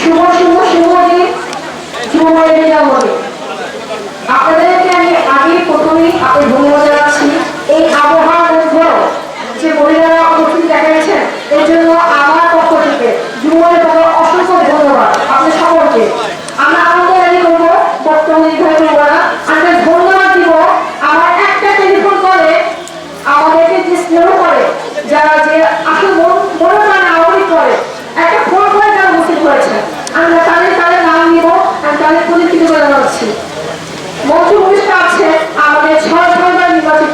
শুভ শুভ শুভ দিন। শুভ আপনাদের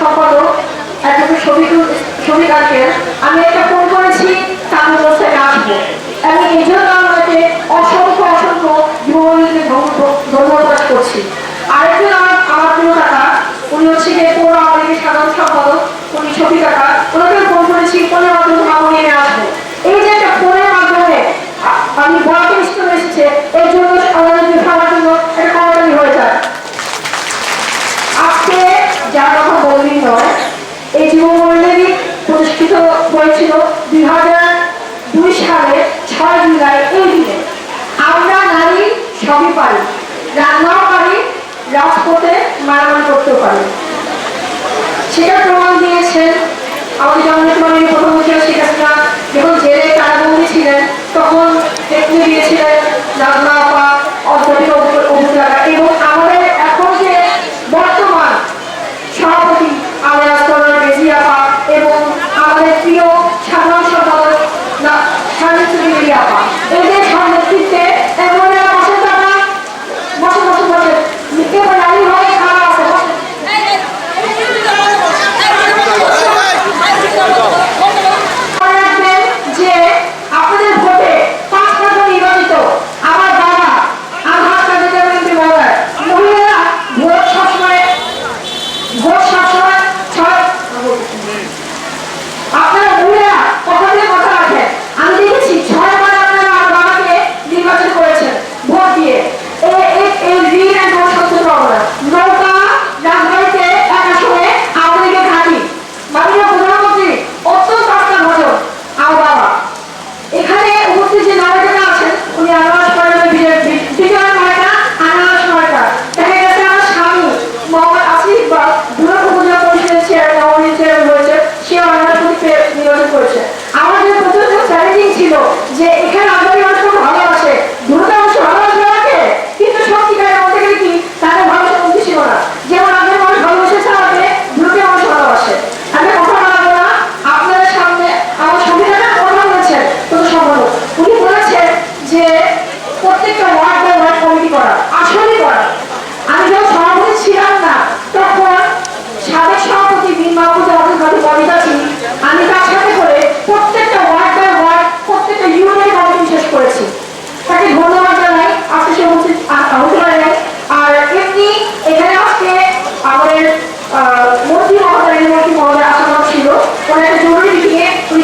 সম্পাদক একজন ছবি ছবি আঙ্কেল আমি একটা দুই হাজার দুই সালে ছয় সেটা প্রমাণ দিয়েছেন আমাদের জন্মতমানের প্রথম মুখিয়া শেখ হাসিনা। যখন জেলে কারাবন্দী ছিলেন, তখন দেখতে দিয়েছিলেন নাজমা পা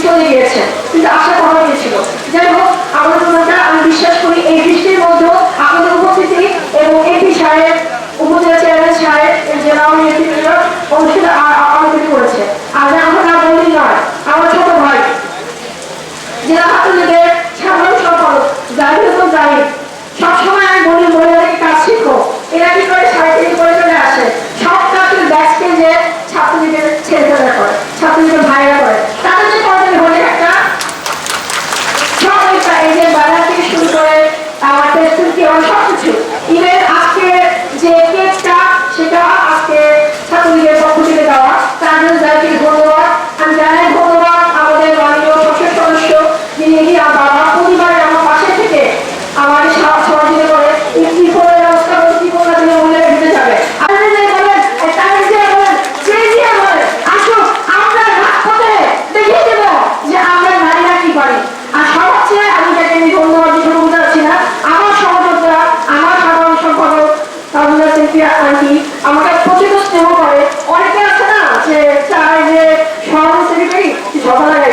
চলে গিয়েছেন কিন্তু আশা করা হয়েছিল। যাই হোক, আমরা প্রধানটা আমি বিশ্বাস করি, এই বৃষ্টির মধ্যে আপনাদের উপস্থিতি এবং এপি সাহেব, উপজেলা চেয়ারম্যান সাহেব জেলা অনুষ্ঠিত আমাদের করেছে। আর আমরা না বলি নয়, আমার ছোট ভাই জেলা হাতুলি চায় যে সমাজসেবী সবার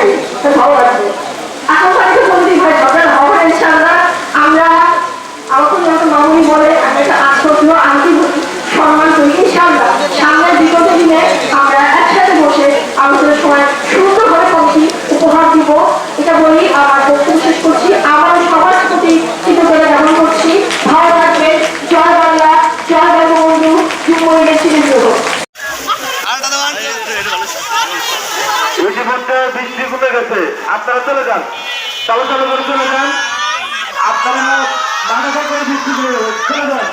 চলো চলো করে চলে, যান। আপনারা মাথাটা করে বৃষ্টি করে চলে যান।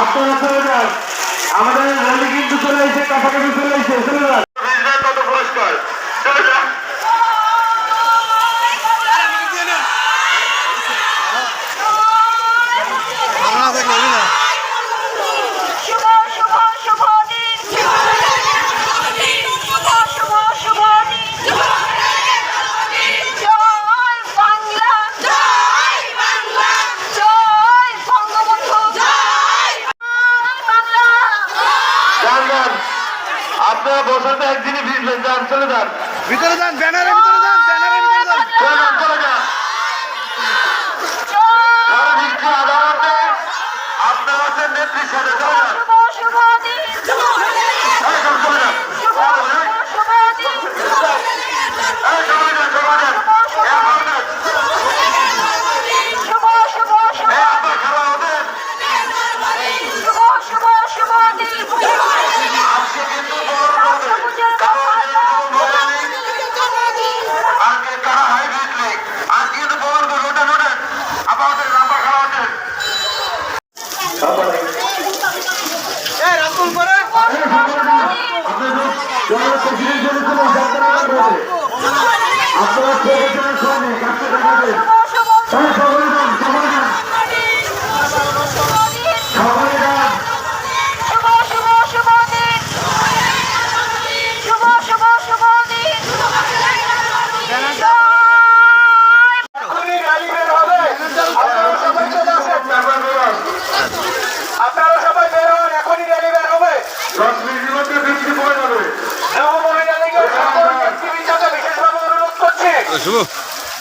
আপনারা চলে যান। আমাদের রানী কিন্তু চলে এসে কাছাকাছি চলে এসে চলে যান। পুরস্কার। চলে যান। ভিতরে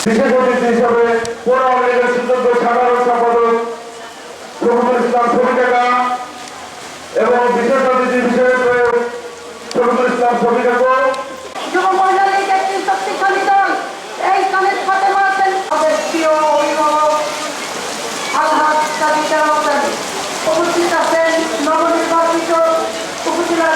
বিশেষ অতিথি হিসাবে পৌর আওয়ামী সুযোগ্য সাধারণ সম্পাদক রহমুল ইসলাম ছবি টাকা এবং বিশেষ অতিথি বিশেষ করে রহমুল ইসলাম ছবি টাকা উপস্থিত আছেন নবনির্বাচিত উপজেলা